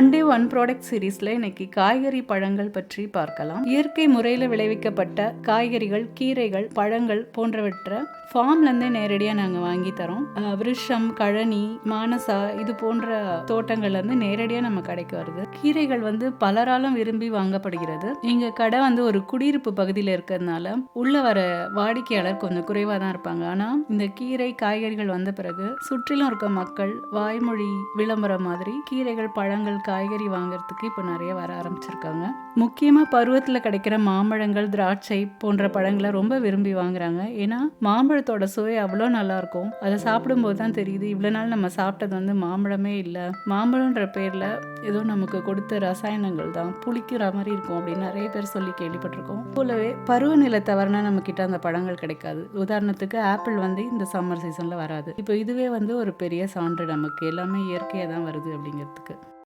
One day one product சீரீஸ்ல இன்னைக்கு காய்கறி பழங்கள் பற்றி பார்க்கலாம். இயற்கை முறையில் விளைவிக்கப்பட்ட காய்கறிகள் கீரைகள் பழங்கள் போன்றவற்றை ஃபார்ம்லேருந்தே நேரடியாக நாங்கள் வாங்கி தரோம். விருஷம் கழனி மானசா இது போன்ற தோட்டங்கள்லேருந்து நேரடியாக நம்ம கடைக்கு வருது. கீரைகள் வந்து பலராலும் விரும்பி வாங்கப்படுகிறது. எங்கள் கடை வந்து ஒரு குடியிருப்பு பகுதியில் இருக்கிறதுனால உள்ள வர வாடிக்கையாளர் கொஞ்சம் குறைவாக தான் இருப்பாங்க. ஆனால் இந்த கீரை காய்கறிகள் வந்த பிறகு சுற்றிலும் இருக்க மக்கள் வாய்மொழி விளம்பரம் மாதிரி கீரைகள் பழங்கள் காய்கறி வாங்குறதுக்கு இப்போ நிறைய வர ஆரம்பிச்சிருக்காங்க. முக்கியமாக பருவத்தில் கிடைக்கிற மாம்பழங்கள் திராட்சை போன்ற பழங்களை ரொம்ப விரும்பி வாங்குறாங்க. ஏன்னா மாம்பழத்தோட சுவை அவ்வளோ நல்லாயிருக்கும் அதை சாப்பிடும்போது தான் தெரியுது இவ்வளோ நாள் நம்ம சாப்பிட்டது வந்து மாம்பழமே இல்லை. மாம்பழன்ற பேரில் ஏதோ நமக்கு கொடுத்த ரசாயனங்கள் தான். புளிக்கிற மாதிரி இருக்கும் அப்படின்னு நிறைய பேர் சொல்லி கேள்விப்பட்டிருக்கோம். போலவே பருவநிலை தவறுனா நம்ம கிட்ட அந்த பழங்கள் கிடைக்காது. உதாரணத்துக்கு ஆப்பிள் வந்து இந்த சம்மர் சீசனில் வராது. இப்போ இதுவே வந்து ஒரு பெரிய சான்று நமக்கு. எல்லாமே இயற்கையாக தான் வருது அப்படிங்கிறதுக்கு.